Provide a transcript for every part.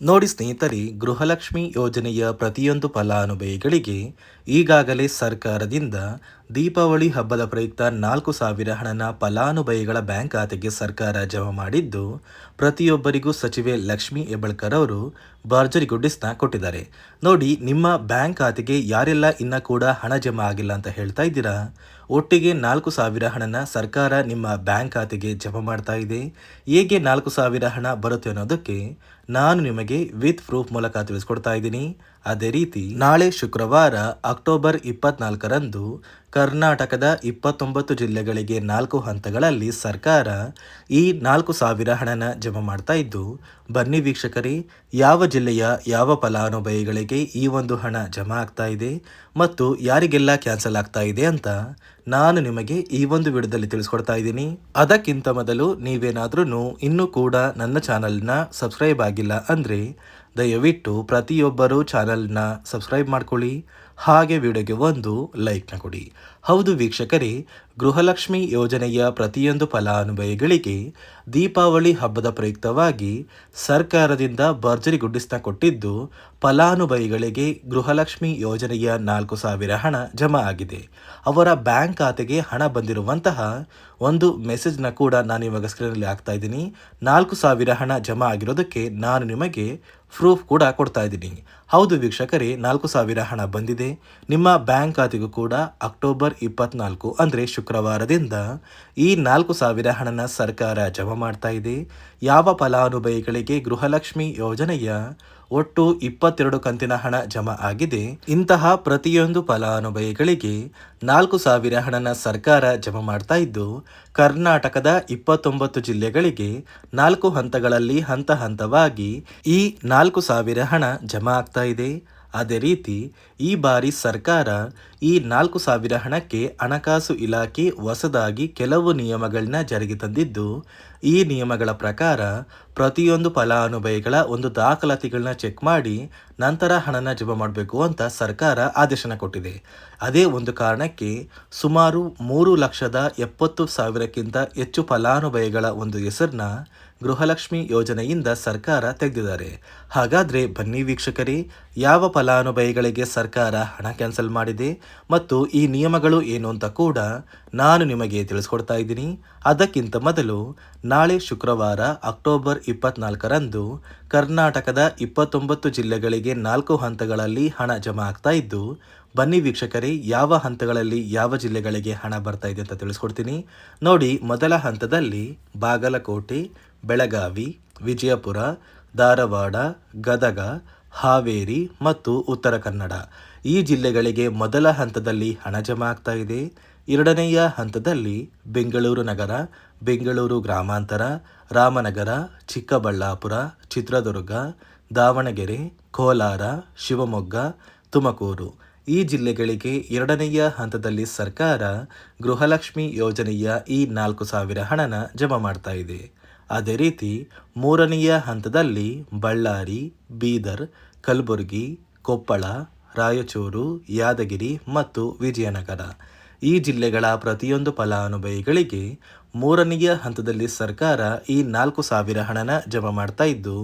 ನೋಡಿ ಸ್ನೇಹಿತರೆ ಗೃಹಲಕ್ಷ್ಮಿ ಯೋಜನೆಯ ಪ್ರತಿಯೊಂದು ಫಲಾನುಭವಿಗಳಿಗೆ ಈಗಾಗಲೇ ಸರ್ಕಾರದಿಂದ ದೀಪಾವಳಿ ಹಬ್ಬದ ಪ್ರಯುಕ್ತ ನಾಲ್ಕು ಸಾವಿರ ಹಣನ ಫಲಾನುಭವಿಗಳ ಬ್ಯಾಂಕ್ ಖಾತೆಗೆ ಸರ್ಕಾರ ಜಮಾ ಮಾಡಿದ್ದು, ಪ್ರತಿಯೊಬ್ಬರಿಗೂ ಸಚಿವೆ ಲಕ್ಷ್ಮಿ ಹೆಬ್ಬಳ್ಕರ್ ಅವರು ಭರ್ಜರಿ ಗುಡ್ಡಿಸ್ನ ಕೊಟ್ಟಿದ್ದಾರೆ. ನೋಡಿ, ನಿಮ್ಮ ಬ್ಯಾಂಕ್ ಖಾತೆಗೆ ಯಾರೆಲ್ಲ ಇನ್ನ ಕೂಡ ಹಣ ಜಮಾ ಆಗಿಲ್ಲ ಅಂತ ಹೇಳ್ತಾ ಇದ್ದೀರಾ? ಒಟ್ಟಿಗೆ ನಾಲ್ಕು ಸಾವಿರ ಹಣನ ಸರ್ಕಾರ ನಿಮ್ಮ ಬ್ಯಾಂಕ್ ಖಾತೆಗೆ ಜಮಾ ಮಾಡ್ತಾ ಇದೆ. ಹೇಗೆ ನಾಲ್ಕು ಸಾವಿರ ಹಣ ಬರುತ್ತೆ ಅನ್ನೋದಕ್ಕೆ ನಾನು ನಿಮಗೆ ವಿತ್ ಪ್ರೂಫ್ ಮೂಲಕ ತಿಳಿಸ್ಕೊಡ್ತಾ ಇದ್ದೀನಿ. ಅದೇ ರೀತಿ, ನಾಳೆ ಶುಕ್ರವಾರ ಅಕ್ಟೋಬರ್ ಇಪ್ಪತ್ನಾಲ್ಕರಂದು ಕರ್ನಾಟಕದ ಇಪ್ಪತ್ತೊಂಬತ್ತು ಜಿಲ್ಲೆಗಳಿಗೆ ನಾಲ್ಕು ಹಂತಗಳಲ್ಲಿ ಸರ್ಕಾರ ಈ ನಾಲ್ಕು ಸಾವಿರ ಹಣನ ಜಮಾ ಮಾಡ್ತಾ ಇದ್ದು, ಬನ್ನಿ ವೀಕ್ಷಕರೇ, ಯಾವ ಜಿಲ್ಲೆಯ ಯಾವ ಫಲಾನುಭವಿಗಳಿಗೆ ಈ ಒಂದು ಹಣ ಜಮಾ ಆಗ್ತಾ ಇದೆ ಮತ್ತು ಯಾರಿಗೆಲ್ಲ ಕ್ಯಾನ್ಸಲ್ ಆಗ್ತಾ ಇದೆ ಅಂತ ನಾನು ನಿಮಗೆ ಈ ಒಂದು ವಿಡಿಯೋದಲ್ಲಿ ತಿಳಿಸ್ಕೊಡ್ತಾ ಇದ್ದೀನಿ. ಅದಕ್ಕಿಂತ ಮೊದಲು ನೀವೇನಾದ್ರೂ ಇನ್ನೂ ಕೂಡ ನನ್ನ ಚಾನಲ್ನ ಸಬ್ಸ್ಕ್ರೈಬ್ ಆಗಿಲ್ಲ ಅಂದರೆ ದಯವಿಟ್ಟು ಪ್ರತಿಯೊಬ್ಬರೂ ಚಾನಲ್ನ ಸಬ್ಸ್ಕ್ರೈಬ್ ಮಾಡ್ಕೊಳ್ಳಿ. ಹಾಗೆ ವಿಡಿಯೋಗೆ ಒಂದು ಲೈಕ್ನ ಕೊಡಿ. ಹೌದು ವೀಕ್ಷಕರೇ, ಗೃಹಲಕ್ಷ್ಮಿ ಯೋಜನೆಯ ಪ್ರತಿಯೊಂದು ಫಲಾನುಭವಿಗಳಿಗೆ ದೀಪಾವಳಿ ಹಬ್ಬದ ಪ್ರಯುಕ್ತವಾಗಿ ಸರ್ಕಾರದಿಂದ ಭರ್ಜರಿ ಗುಡ್ಡಿಸ್ನ ಕೊಟ್ಟಿದ್ದು ಫಲಾನುಭವಿಗಳಿಗೆ ಗೃಹಲಕ್ಷ್ಮಿ ಯೋಜನೆಯ ನಾಲ್ಕು ಸಾವಿರ ಹಣ ಜಮಾ ಆಗಿದೆ. ಅವರ ಬ್ಯಾಂಕ್ ಖಾತೆಗೆ ಹಣ ಬಂದಿರುವಂತಹ ಒಂದು ಮೆಸೇಜ್ನ ಕೂಡ ನಾನು ಇವಾಗ ಸ್ಕ್ರೀನಲ್ಲಿ ಹಾಕ್ತಾ ಇದ್ದೀನಿ. ನಾಲ್ಕು ಸಾವಿರ ಹಣ ಜಮಾ ಆಗಿರೋದಕ್ಕೆ ನಾನು ನಿಮಗೆ ಪ್ರೂಫ್ ಕೂಡ ಕೊಡ್ತಾ ಇದ್ದೀನಿ. ಹೌದು ವೀಕ್ಷಕರೇ, ನಾಲ್ಕು ಸಾವಿರ ಹಣ ಬಂದಿದೆ. ನಿಮ್ಮ ಬ್ಯಾಂಕ್ ಖಾತೆಗೂ ಕೂಡ ಅಕ್ಟೋಬರ್ ಇಪ್ಪತ್ನಾಲ್ಕು ಅಂದರೆ ಶುಕ್ರವಾರದಿಂದ ಈ ನಾಲ್ಕು ಸಾವಿರ ಹಣನ ಸರ್ಕಾರ ಜಮಾ ಮಾಡ್ತಾ ಇದೆ. ಯಾವ ಫಲಾನುಭವಿಗಳಿಗೆ ಗೃಹಲಕ್ಷ್ಮಿ ಯೋಜನೆಯ ಒಟ್ಟು ಇಪ್ಪತ್ತೆರಡು ಕಂತಿನ ಹಣ ಜಮಾ ಆಗಿದೆ. ಇಂತಹ ಪ್ರತಿಯೊಂದು ಫಲಾನುಭವಿಗಳಿಗೆ ನಾಲ್ಕು ಸಾವಿರ ಹಣನ ಸರ್ಕಾರ ಜಮಾ ಮಾಡ್ತಾ ಇದ್ದು, ಕರ್ನಾಟಕದ ಇಪ್ಪತ್ತೊಂಬತ್ತು ಜಿಲ್ಲೆಗಳಿಗೆ ನಾಲ್ಕು ಹಂತಗಳಲ್ಲಿ ಹಂತ ಹಂತವಾಗಿ ಈ ನಾಲ್ಕು ಸಾವಿರ ಹಣ ಜಮಾ ಆಗ್ತಾ ಇದೆ. ಅದೇ ರೀತಿ ಈ ಬಾರಿ ಸರ್ಕಾರ ಈ ನಾಲ್ಕು ಸಾವಿರ ಹಣಕ್ಕೆ ಹಣಕಾಸು ಇಲಾಖೆ ಹೊಸದಾಗಿ ಕೆಲವು ನಿಯಮಗಳನ್ನ ಜಾರಿಗೆ ತಂದಿದ್ದು, ಈ ನಿಯಮಗಳ ಪ್ರಕಾರ ಪ್ರತಿಯೊಂದು ಫಲಾನುಭವಿಗಳ ಒಂದು ದಾಖಲಾತಿಗಳನ್ನ ಚೆಕ್ ಮಾಡಿ ನಂತರ ಹಣನ ಜಮ ಮಾಡಬೇಕು ಅಂತ ಸರ್ಕಾರ ಆದೇಶನ ಕೊಟ್ಟಿದೆ. ಅದೇ ಒಂದು ಕಾರಣಕ್ಕೆ ಸುಮಾರು ಮೂರು ಲಕ್ಷದ ಎಪ್ಪತ್ತು ಸಾವಿರಕ್ಕಿಂತ ಹೆಚ್ಚು ಫಲಾನುಭವಿಗಳ ಒಂದು ಹೆಸರನ್ನ ಗೃಹಲಕ್ಷ್ಮಿ ಯೋಜನೆಯಿಂದ ಸರ್ಕಾರ ತೆಗೆದಿದ್ದಾರೆ. ಹಾಗಾದರೆ ಬನ್ನಿ ವೀಕ್ಷಕರೇ, ಯಾವ ಫಲಾನುಭವಿಗಳಿಗೆ ಸರ್ಕಾರ ಹಣ ಕ್ಯಾನ್ಸಲ್ ಮಾಡಿದೆ? ಮತ್ತು ಈ ನಿಯಮಗಳು ಏನು ಅಂತ ಕೂಡ ನಾನು ನಿಮಗೆ ತಿಳಿಸ್ಕೊಡ್ತಾ ಇದ್ದೀನಿ. ಅದಕ್ಕಿಂತ ಮೊದಲು ನಾಳೆ ಶುಕ್ರವಾರ ಅಕ್ಟೋಬರ್ ಇಪ್ಪತ್ನಾಲ್ಕರಂದು ಕರ್ನಾಟಕದ ಇಪ್ಪತ್ತೊಂಬತ್ತು ಜಿಲ್ಲೆಗಳಿಗೆ ನಾಲ್ಕು ಹಂತಗಳಲ್ಲಿ ಹಣ ಜಮಾ ಆಗ್ತಾ ಇದ್ದು, ಬನ್ನಿ ವೀಕ್ಷಕರೇ, ಯಾವ ಹಂತಗಳಲ್ಲಿ ಯಾವ ಜಿಲ್ಲೆಗಳಿಗೆ ಹಣ ಬರ್ತಾ ಇದೆ ಅಂತ ತಿಳಿಸ್ಕೊಡ್ತೀನಿ. ನೋಡಿ, ಮೊದಲ ಹಂತದಲ್ಲಿ ಬಾಗಲಕೋಟೆ, ಬೆಳಗಾವಿ, ವಿಜಯಪುರ, ಧಾರವಾಡ, ಗದಗ, ಹಾವೇರಿ ಮತ್ತು ಉತ್ತರ ಕನ್ನಡ. ಈ ಜಿಲ್ಲೆಗಳಿಗೆ ಮೊದಲ ಹಂತದಲ್ಲಿ ಹಣ ಜಮಾ ಆಗ್ತಾ ಇದೆ. ಎರಡನೆಯ ಹಂತದಲ್ಲಿ ಬೆಂಗಳೂರು ನಗರ, ಬೆಂಗಳೂರು ಗ್ರಾಮಾಂತರ, ರಾಮನಗರ, ಚಿಕ್ಕಬಳ್ಳಾಪುರ, ಚಿತ್ರದುರ್ಗ, ದಾವಣಗೆರೆ, ಕೋಲಾರ, ಶಿವಮೊಗ್ಗ, ತುಮಕೂರು. ಈ ಜಿಲ್ಲೆಗಳಿಗೆ ಎರಡನೆಯ ಹಂತದಲ್ಲಿ ಸರ್ಕಾರ ಗೃಹಲಕ್ಷ್ಮಿ ಯೋಜನೆಯ ಈ ನಾಲ್ಕು ಸಾವಿರ ಹಣನ ಜಮಾ ಮಾಡ್ತಾ ಇದೆ. ಅದೇ ರೀತಿ ಮೂರನೆಯ ಹಂತದಲ್ಲಿ ಬಳ್ಳಾರಿ, ಬೀದರ್, ಕಲಬುರಗಿ, ಕೊಪ್ಪಳ ರಾಯಚೂರು, ಯಾದಗಿರಿ ಮತ್ತು ವಿಜಯನಗರ. ಈ ಜಿಲ್ಲೆಗಳ ಪ್ರತಿಯೊಂದು ಫಲಾನುಭವಿಗಳಿಗೆ ಮೂರನೆಯ ಹಂತದಲ್ಲಿ ಸರ್ಕಾರ ಈ ನಾಲ್ಕು ಸಾವಿರ ಹಣನ ಜಮಾ ಮಾಡ್ತಾ ಇದ್ದು,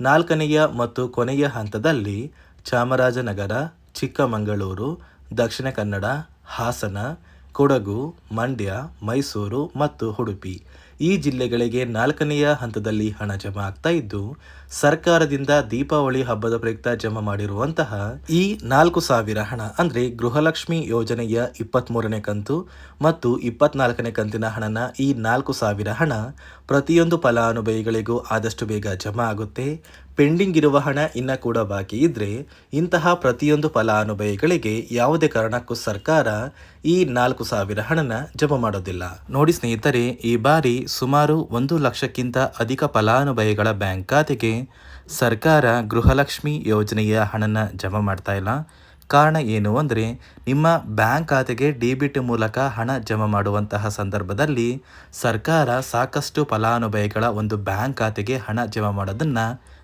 ನಾಲ್ಕನೆಯ ಮತ್ತು ಕೊನೆಯ ಹಂತದಲ್ಲಿ ಚಾಮರಾಜನಗರ, ಚಿಕ್ಕಮಗಳೂರು, ದಕ್ಷಿಣ ಕನ್ನಡ, ಹಾಸನ ಕೊಡಗು, ಮಂಡ್ಯ, ಮೈಸೂರು ಮತ್ತು ಉಡುಪಿ. ಈ ಜಿಲ್ಲೆಗಳಿಗೆ ನಾಲ್ಕನೆಯ ಹಂತದಲ್ಲಿ ಹಣ ಜಮಾ ಆಗ್ತಾ ಇದ್ದು, ಸರ್ಕಾರದಿಂದ ದೀಪಾವಳಿ ಹಬ್ಬದ ಪ್ರಯುಕ್ತ ಜಮಾ ಮಾಡಿರುವಂತಹ ಈ ನಾಲ್ಕು ಸಾವಿರ ಹಣ, ಅಂದ್ರೆ ಗೃಹಲಕ್ಷ್ಮಿ ಯೋಜನೆಯ ಇಪ್ಪತ್ತ್ಮೂರನೇ ಕಂತು ಮತ್ತು ಇಪ್ಪತ್ನಾಲ್ಕನೇ ಕಂತಿನ ಹಣನ ಈ ನಾಲ್ಕು ಸಾವಿರ ಹಣ ಪ್ರತಿಯೊಂದು ಫಲಾನುಭವಿಗಳಿಗೂ ಆದಷ್ಟು ಬೇಗ ಜಮಾ ಆಗುತ್ತೆ. ಪೆಂಡಿಂಗ್ ಇರುವ ಹಣ ಇನ್ನ ಕೂಡ ಬಾಕಿ ಇದ್ರೆ ಇಂತಹ ಪ್ರತಿಯೊಂದು ಫಲಾನುಭವಿಗಳಿಗೆ ಯಾವುದೇ ಕಾರಣಕ್ಕೂ ಸರ್ಕಾರ ಈ ನಾಲ್ಕು ಸಾವಿರ ಹಣನ ಜಮಾ ಮಾಡೋದಿಲ್ಲ. ನೋಡಿ ಸ್ನೇಹಿತರೆ, ಈ ಬಾರಿ ಸುಮಾರು ಒಂದು ಲಕ್ಷಕ್ಕಿಂತ ಅಧಿಕ ಫಲಾನುಭವಿಗಳ ಬ್ಯಾಂಕ್ ಖಾತೆಗೆ ಸರ್ಕಾರ ಗೃಹಲಕ್ಷ್ಮಿ ಯೋಜನೆಯ ಹಣನ ಜಮಾ ಮಾಡ್ತಾ ಇಲ್ಲ. ಕಾರಣ ಏನು ಅಂದರೆ, ನಿಮ್ಮ ಬ್ಯಾಂಕ್ ಖಾತೆಗೆ ಡಿಬಿಟ್ ಮೂಲಕ ಹಣ ಜಮಾ ಮಾಡುವಂತಹ ಸಂದರ್ಭದಲ್ಲಿ ಸರ್ಕಾರ ಸಾಕಷ್ಟು ಫಲಾನುಭವಿಗಳ ಒಂದು ಬ್ಯಾಂಕ್ ಖಾತೆಗೆ ಹಣ ಜಮಾ ಮಾಡೋದನ್ನು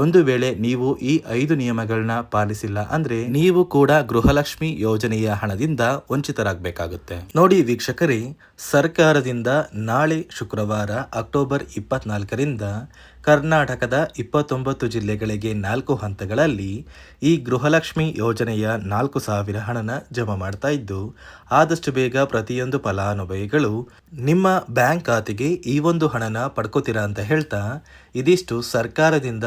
ಒಂದು ವೇಳೆ ನೀವು ಈ ಐದು ನಿಯಮಗಳನ್ನ ಪಾಲಿಸಿಲ್ಲ ಅಂದ್ರೆ ನೀವು ಕೂಡ ಗೃಹಲಕ್ಷ್ಮಿ ಯೋಜನೆಯ ಹಣದಿಂದ ವಂಚಿತರಾಗಬೇಕಾಗುತ್ತೆ. ನೋಡಿ ವೀಕ್ಷಕರೇ, ಸರ್ಕಾರದಿಂದ ನಾಳೆ ಶುಕ್ರವಾರ ಅಕ್ಟೋಬರ್ ಇಪ್ಪತ್ನಾಲ್ಕರಿಂದ ಕರ್ನಾಟಕದ ಇಪ್ಪತ್ತೊಂಬತ್ತು ಜಿಲ್ಲೆಗಳಿಗೆ ನಾಲ್ಕು ಹಂತಗಳಲ್ಲಿ ಈ ಗೃಹಲಕ್ಷ್ಮಿ ಯೋಜನೆಯ ನಾಲ್ಕು ಸಾವಿರ ಹಣನ ಜಮಾ ಮಾಡ್ತಾ ಇದ್ದು, ಆದಷ್ಟು ಬೇಗ ಪ್ರತಿಯೊಂದು ಫಲಾನುಭವಿಗಳು ನಿಮ್ಮ ಬ್ಯಾಂಕ್ ಖಾತೆಗೆ ಈ ಒಂದು ಹಣನ ಪಡ್ಕೋತೀರಾ ಅಂತ ಹೇಳ್ತಾ, ಇದಿಷ್ಟು ಸರ್ಕಾರದಿಂದ